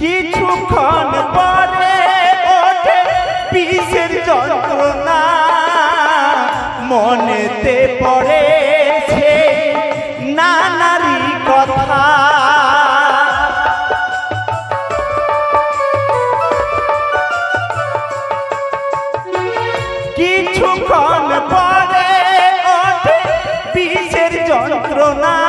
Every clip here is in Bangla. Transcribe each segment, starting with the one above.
কিছুক্ষণ পরে ওঠে বিষের যন্ত্রণা। মনেতে পড়ে নানারি কথা। কিছুক্ষণ পরে ওঠে বিষের যন্ত্রণা।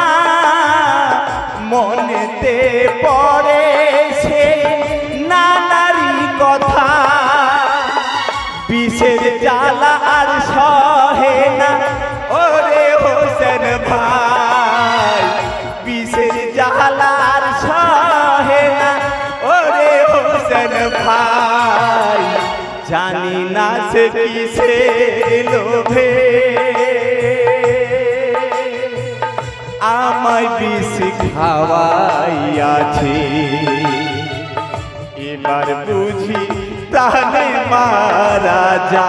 না কিসে লোভে? আমায় বিষ খাওয়াইয়াছে। এবার বুঝি প্রাণে মারা যা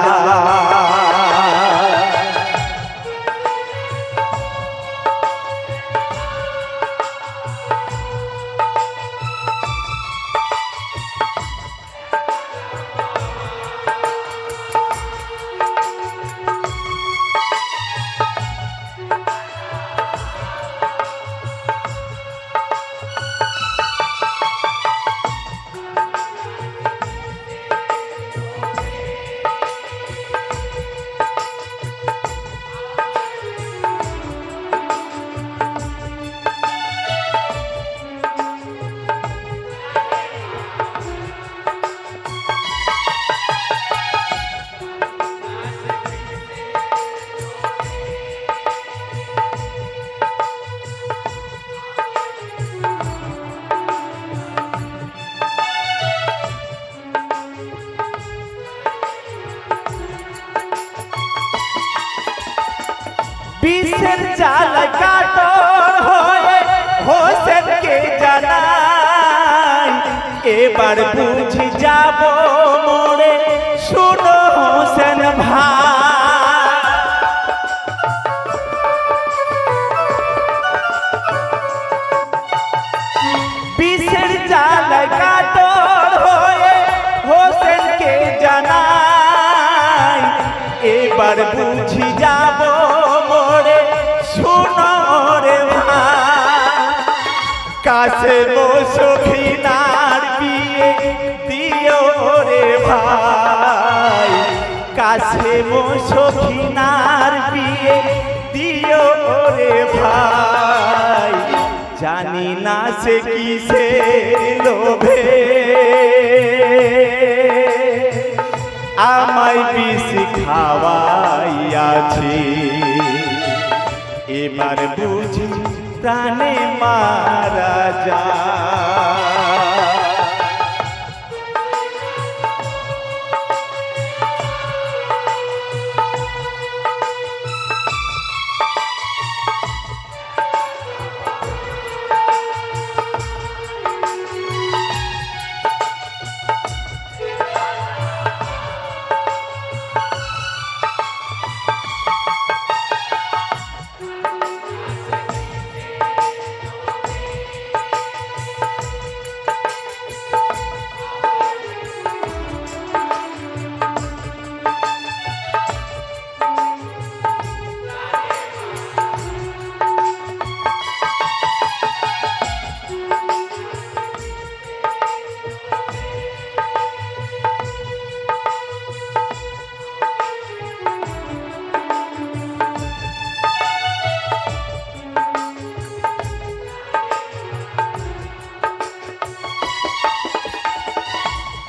চাল কাটর হয়ে হোসেনকে জানাই এবার কাছে সখিনার বিয়ে দিও রে ভাই। কাছে সখিনার বিয়ে দিও রে ভাই। জানি না সে কিসে লোভে। আমায় বিষ খাওয়াইয়াছে। এবার বুঝি প্রাণে মারা যা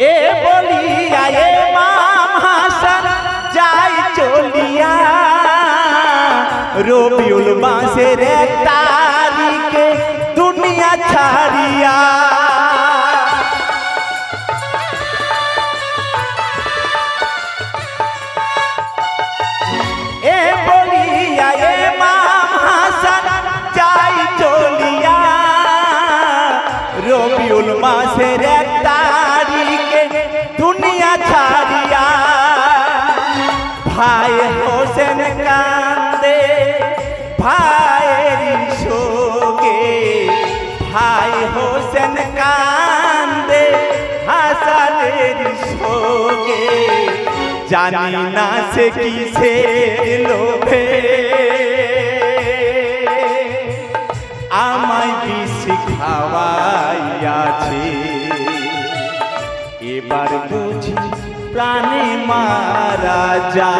এ বলিয়া এ মাম হাসান যাই চলিয়া। রবিউল মাসের এক জানি না সে কিসে লোভে। আমায় বিষ খাওয়াইয়াছে। এবার বুঝি প্রাণে মারা যা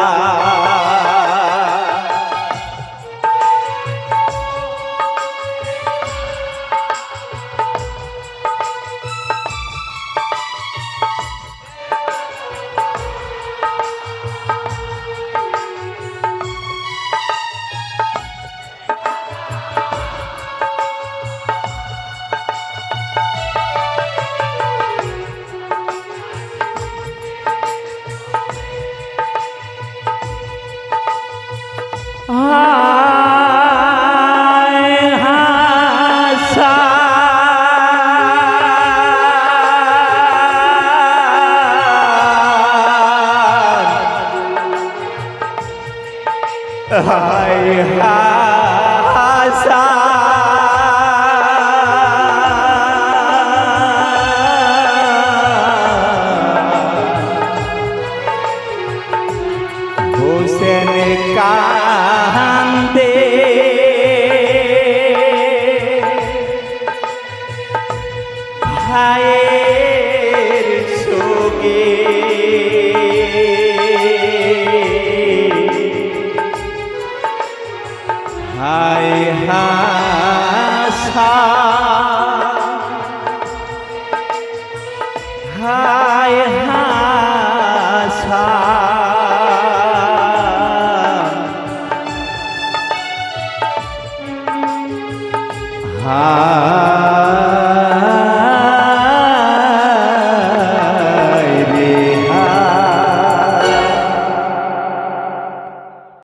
ছায়ের সোগে হায় হাসা। হায় হাসা। হায়